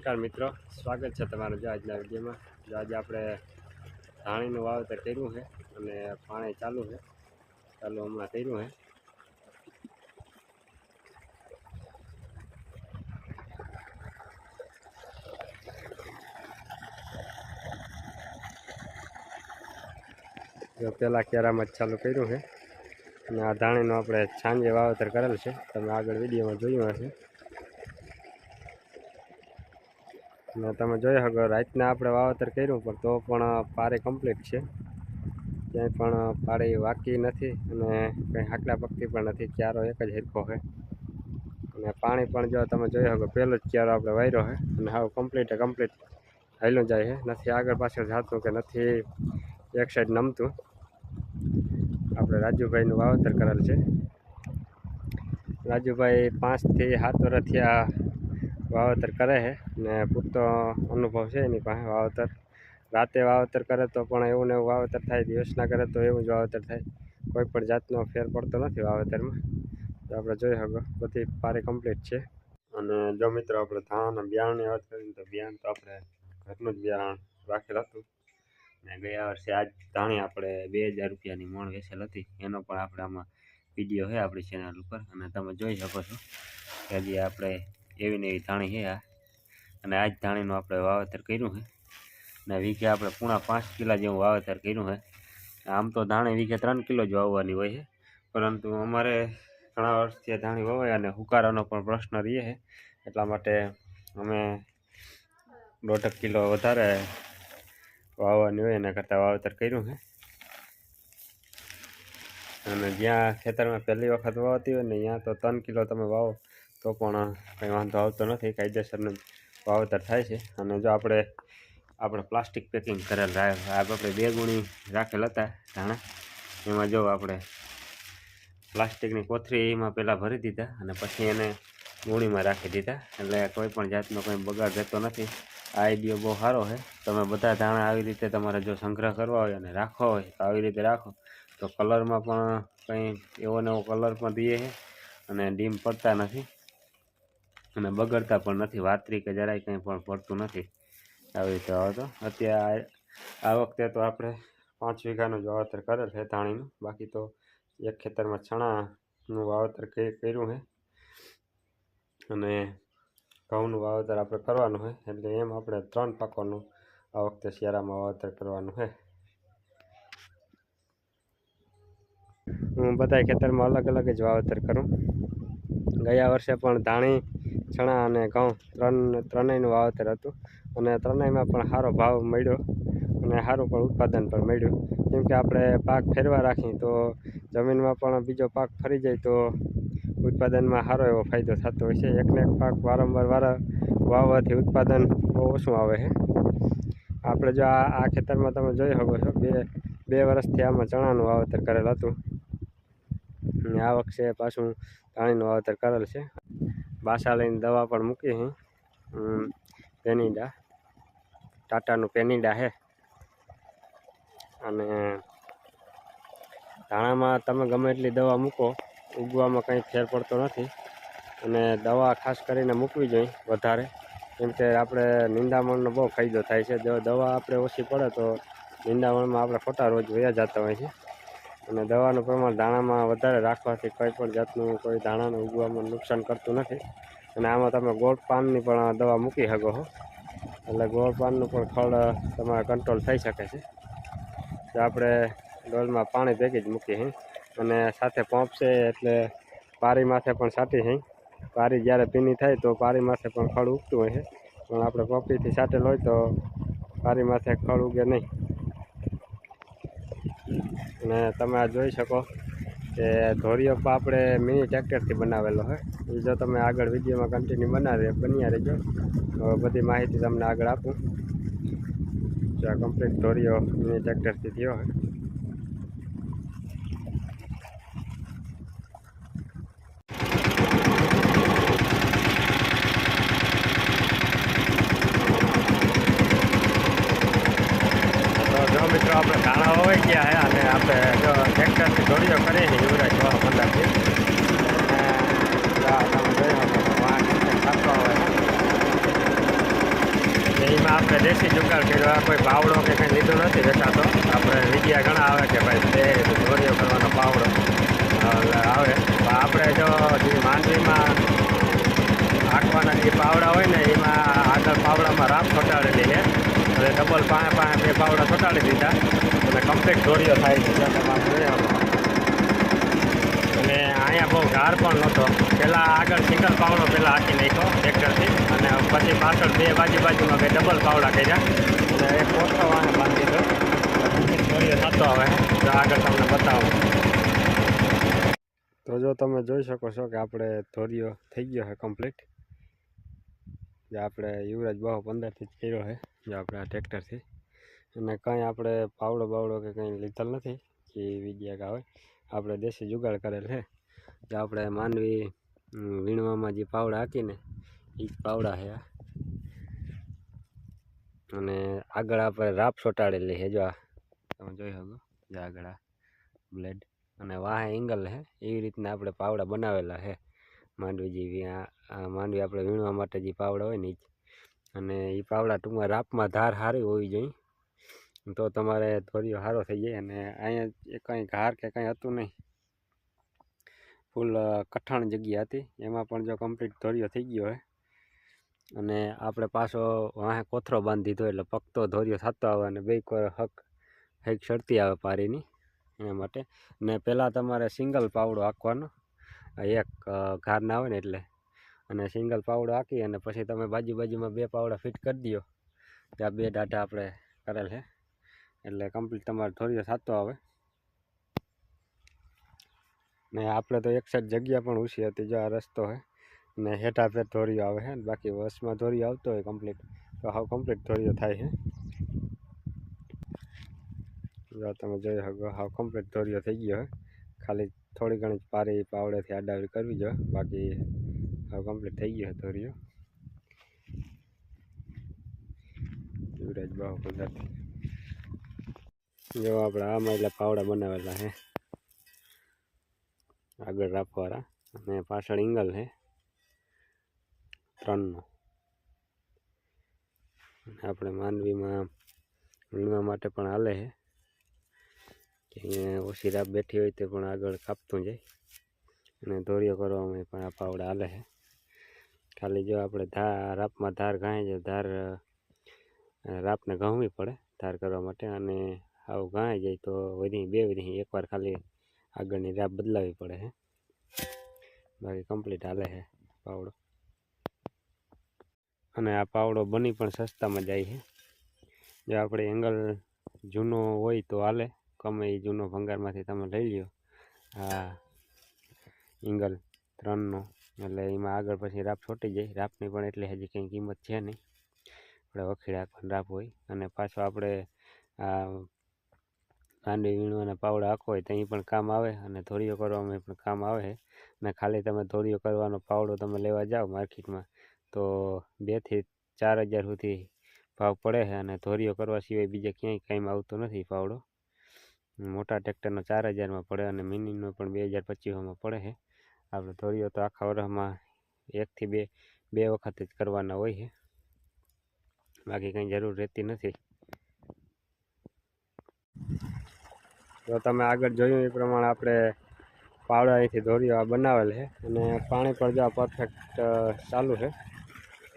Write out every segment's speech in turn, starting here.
મિત્રો. સ્વાગત છે તમારું જો આજના વિડીયોમાં. જો આજે આપણે ધાણીનું વાવેતર કર્યું છે અને પાણી ચાલુ છે. ચાલુ હમણાં કર્યું છે. જો પહેલાં કેરામાં જ ચાલુ કર્યું છે. અને આ ધાણીનું આપણે છાંજે વાવેતર કરેલ છે. તમે આગળ વિડીયોમાં જોયું હશે. અને તમે જોઈ શકો, રાતના આપણે વાવેતર કર્યું, પણ તો પણ પારી કમ્પ્લીટ છે. ક્યાંય પણ પાડી વાકી નથી અને કંઈ હાકડા પકતી પણ નથી, ક્યારો એક જ હિરખો છે. અને પાણી પણ જો તમે જોઈ શકો, પહેલો જ ક્યારો આપણે વાયરો છે અને હાવ કમ્પ્લીટ કમ્પ્લીટ હાલ્યું જાય છે. નથી આગળ પાછળ જાતું કે નથી, એક સાઈડ નમતું. આપણે રાજુભાઈનું વાવેતર કરેલ છે. રાજુભાઈ પાંચથી સાત વર્ષથી આ વાવેતર કરે છે ને પૂરતો અનુભવ છે એની પાસે વાવેતર. રાતે વાવેતર કરે તો પણ એવું ને એવું વાવેતર થાય, દિવસના કરે તો એવું જ વાવેતર થાય. કોઈ પણ જાતનો ફેર પડતો નથી વાવેતરમાં. તો આપણે જોઈ શકો, બધી પારી કમ્પ્લીટ છે. અને જો મિત્રો આપણે ધાન બિયારણની વાત કરીએ તો બિયારણ તો આપણે ઘરનું જ બિયારણ રાખેલ હતું. ને ગયા વર્ષે આજ ધાણી આપણે બે હજાર રૂપિયાની મણ વેચેલ હતી. એનો પણ આપણે આમાં વીડિયો છે આપણી ચેનલ ઉપર. અને તમે જોઈ શકો છો કે હજી આપણે એવી ને એવી ધાણી છે આ. અને આ જ ધાણીનું આપણે વાવેતર કર્યું છે. ને વીઘે આપણે પૂણા પાંચ કિલા જેવું વાવેતર કર્યું છે. આમ તો ધાણી વીઘે ત્રણ કિલો જ વાવવાની હોય છે. પરંતુ અમારે ઘણા વર્ષથી ધાણી વવાય અને હુકારાનો પણ પ્રશ્ન રહે છે. એટલા માટે અમે દોઢ કિલો વધારે વાવવાની હોય એના કરતાં વાવેતર કર્યું છે. અને જ્યાં ખેતરમાં પહેલી વખત વાવતી હોય ને ત્યાં તો ત્રણ કિલો તમે વાવો. તો પણ કંઈ વાંધો આવતો નથી કાયદેસરનું વાવેતર થાય છે. અને જો આપણે આપણે પ્લાસ્ટિક પેકિંગ કરેલ આપણે બે ગુણી રાખેલ હતા ધાણા. એમાં જો આપણે પ્લાસ્ટિકની કોથળીમાં પહેલાં ભરી દીધા અને પછી એને ગુણીમાં રાખી દીધા. એટલે કોઈ પણ જાતનો કંઈ બગાડ રહેતો નથી. આ આઈડિયો બહુ સારો છે. તમે બધા ધાણા આવી રીતે તમારે જો સંગ્રહ કરવા હોય અને રાખવા હોય, તો આવી રીતે રાખો. તો કલરમાં પણ કંઈ એવો ને એવો કલર પણ દઈએ છે. અને ડીમ પડતા નથી. અને બગડતા પણ નથી. વાતરી કે જરાય કંઈ પણ પડતું નથી. આવી રીતે આવે અત્યારે આ વખતે તો આપણે પાંચ વીઘાનું જ વાવેતર કરેલ છે ધાણીનું. બાકી તો એક ખેતરમાં ચણાનું વાવેતર કર્યું છે. અને ઘઉંનું વાવેતર આપણે કરવાનું છે. એટલે એમ આપણે ત્રણ પાકોનું આ વખતે શિયાળામાં વાવેતર કરવાનું છે. હું બધા ખેતરમાં અલગ અલગ જ વાવેતર કરું. ગયા વર્ષે પણ ધાણી ચણા અને ઘઉં ત્રણ, ત્રણેયનું વાવેતર હતું. અને ત્રણેયમાં પણ સારો ભાવ મળ્યો અને સારું પણ ઉત્પાદન પણ મળ્યું. કેમ કે આપણે પાક ફેરવા રાખીએ તો જમીનમાં પણ બીજો પાક ફરી જાય તો ઉત્પાદનમાં સારો એવો ફાયદો થતો હોય છે. એકને એક પાક વારંવાર વાર વાવવાથી ઉત્પાદન બહુ ઓછું આવે છે. આપણે જો આ આ ખેતરમાં તમે જોઈ શકો છો, બે બે વર્ષથી આમાં ચણાનું વાવેતર કરેલ હતું. અને આ વખતે પાછું પાણીનું વાવેતર કરેલ છે. બાસા લઈને દવા પણ મૂકી છે પેનીડા ટાટાનું પેનિડા છે અને ધાણામાં તમે ગમે એટલી દવા મૂકો, ઉગવામાં કંઈ ફેર પડતો નથી. અને દવા ખાસ કરીને મૂકવી જોઈએ વધારે. કેમ કે આપણે નિંદામણનો બહુ ફાયદો થાય છે. જો દવા આપણે ઓછી પડે તો નિંદામણમાં આપણે ખોટા રોજ વયા જતા હોય છે. અને દવાનું પ્રમાણ દાણામાં વધારે રાખવાથી કંઈ પણ જાતનું કોઈ દાણાને ઉગવામાં નુકસાન કરતું નથી. અને આમાં તમે ગોળ પાનની પણ દવા મૂકી શકો છો એટલે ગોળ પાનનું પણ ખળ તમારે કંટ્રોલ થઈ શકે છે. તો આપણે ડોલમાં પાણી ભેગી જ મૂકી છે અને સાથે પંપ છે એટલે પારી માથે પણ સાટી છે પારી જ્યારે ભીની થાય તો પારી માથે પણ ખળ ઉગતું હોય છે. પણ આપણે પંપીથી સાટેલ હોય તો પારી માથે ખળ ઉગે નહીં. અને તમે આ જોઈ શકો કે ધોરીઓ પણ આપણે મિની ટ્રેક્ટરથી બનાવેલો હોય. એ જો તમે આગળ વિડીયોમાં કન્ટિન્યુ બનાવી બન્યા રહેજો. તો બધી માહિતી તમને આગળ આપું. જો આ કમ્પ્લીટ ધોરીઓ મિની ટ્રેક્ટરથી થયો હોય તો જો મિત્રો આપણે ધાણા હોઈ ગયા હે અને આપણે જો ટ્રેક્ટરથી દોડીઓ કરીએ છીએ યુવરાજ વાળો પંદરથી અને જો આ તમે જોઈ શકો વાહ કેટલે ખાતો હોય આપણે દેશી જુગાડ કર્યો. કોઈ પાવડો કે કંઈ લીધો નથી વેચાતો આપણે વિદ્યા ઘણા આવે કે ભાઈ તે દોરીઓ કરવાનો પાવડો આવે. આપણે જો માંડવીમાં હાંકવાના જે પાવડા હોય ને, એમાં આગળ પાવડામાં રાપ ચોંટાડેલી છે. એટલે ડબલ પાંચ પાંચ બે પાવડા ચોંટાડી દીધા. અને કમ્પ્લીટ દોરીઓ થાય છે. તમે. અને અહીંયા બહુ ગાર પણ નહોતો. પહેલાં આગળ સિંગલ પાવડો પહેલાં હાંકી નાખ્યો, ટ્રેક્ટરથી. અને પછી પાછળ બે બાજુ બાજુમાં કંઈ ડબલ પાવડા કર્યા. અને એક પોટલો વાને બાંધી દીધો. દોરીઓ થતો હવે તો આગળ તમને બતાવું. તો જો તમે જોઈ શકો છો કે આપણે ધોરિયો થઈ ગયો છે કમ્પ્લીટ જે આપણે યુવરાજ બહુ પંદરથી જ કર્યો છે, જે આપણે આ ટ્રેક્ટરથી. અને કંઈ આપણે પાવડો બાવડો કે કંઈ લીધેલ નથી કે વિડીયા કે આવે આપણે દેશી જુગાડ કરેલ છે. જે આપણે માંડવી વીણવામાં જે પાવડા હાકીને એ જ પાવડા છે અને આગળ આપણે રાપ ચોંટાડેલી છે, જો આ. તમે જોઈ શકો, જે આગળ બ્લેડ. અને વાહે એંગલ છે, એવી રીતના આપણે પાવડા બનાવેલા છે. માંડવી જેવી માંડવી આપણે વીણવા માટે જે પાવડા હોય ને એ અને એ પાવડા ટૂંકમાં રાપમાં ધાર સારી હોવી જોઈએ. તો તમારે ધોરીઓ સારો થઈ જાય અને અહીંયા કંઈ ઘાર કે કંઈ હતું નહીં. ફૂલ કઠાણ જગ્યા હતી. એમાં પણ જો કમ્પ્લીટ ધોરીઓ થઈ ગયો હોય અને આપણે પાછો વાહે કોથરો બાંધી દીધો એટલે પકતો ધોરિયો થતો આવે અને બે કોઈ હક હક શરતી આવે પારીની એના માટે. ને પહેલાં તમારે સિંગલ પાવડો આંકવાનો એક ઘારના આવે ને એટલે. અને સિંગલ પાવડો આંકી અને પછી તમે બાજુ બાજુમાં બે પાવડા ફિટ કરી દો ત્યાં બે ડાટા આપણે કરેલ છે એટલે કમ્પ્લીટ તમારે ધોરીઓ થતો આવે. ને આપણે તો એક સાઈડ જગ્યા પણ ઓછી હતી, જો આ રસ્તો છે ને હેઠા ફેર ધોરીઓ આવે છે ને બાકી વસમાં ધોરીઓ આવતો હોય કમ્પ્લીટ તો હાવ કમ્પ્લીટ ધોરીઓ થાય છે જો તમે જોઈ શકો, હાવ કમ્પ્લીટ ધોરીઓ થઈ ગયો છે ખાલી થોડી ઘણી જ પારી પાવડેથી આડાવડી કરવી જોઈએ બાકી હાવ કમ્પ્લીટ થઈ ગયો છે ધોરીઓ. યુવરાજ બાહુ પદાર્થ જો આપણે આમાં એટલે પાવડા બનાવેલા છે આગળ રાખવાળા અને પાછળ ઇંગલ છે. ત્રણનો. આપણે માનવીમાં વીણવા માટે પણ હાલે છે. કે અહીંયા ઓછી રાપ બેઠી હોય તે પણ આગળ કાપતું જાય. અને દોરીઓ કરવામાં પણ આ પાવડા હાલે છે. ખાલી જો આપણે ધાર રાપમાં ધાર ઘાય છે, ધાર રાપને ઘઉંવી પડે ધાર કરવા માટે. અને આવું ઘાય જાય તો વધી બે વધી એકવાર ખાલી આગળની રાપ બદલાવી પડે છે બાકી કમ્પ્લીટ હાલે છે પાવડો. અને આ પાવડો બની પણ સસ્તામાં જાય છે જો આપણે એંગલ જૂનો હોય તો હાલે. કમે એ જૂનો ભંગારમાંથી તમે લઈ લ્યો. આ એંગલ ત્રણનો. એટલે એમાં આગળ પછી રાપ છોટી જાય. રાપની પણ એટલી હજી કંઈ કિંમત છે નહીં. આપણે વખેડે રાપ હોય. અને પાછો આપણે આ માંડવી વીણવાના પાવડા આખો હોય ત્યાં પણ કામ આવે અને ધોરીઓ કરવામાં પણ કામ આવે અને ખાલી તમે ધોરીઓ કરવાનો પાવડો તમે લેવા જાઓ માર્કેટમાં, તો બેથી ચાર હજાર સુધી ભાવ પડે છે અને ધોરીઓ કરવા સિવાય બીજે ક્યાંય કાંઈ આવતો નથી પાવડો. મોટા ટ્રેક્ટરનો ચાર હજારમાં પડે અને મિનીનો પણ બે હજાર પચીસોમાં પડે છે. આપણે ધોરીઓ તો આખા વર્ષમાં એકથી બે બે વખત જ કરવાના હોય છે. બાકી કંઈ જરૂર રહેતી નથી. તો તમે આગળ જોયું એ પ્રમાણે આપણે પાવડા અહીંથી દોરીઓ આ બનાવેલ છે. અને પાણી પણ જો પરફેક્ટ ચાલુ છે.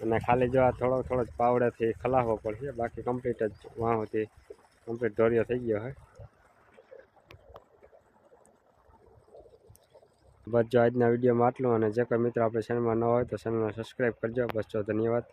અને ખાલી જો આ થોડો થોડો જ પાવડેથી ખલાવવો પડશે. બાકી કમ્પ્લીટ જ વાહોથી કમ્પ્લીટ દોરીઓ થઈ ગયો છે બસ જો આજના વિડીયોમાં આટલું. અને જે કોઈ મિત્ર આપણે ચેનલમાં ન હોય તો ચેનલને સબસ્ક્રાઈબ કરજો. બસ જો ધન્યવાદ.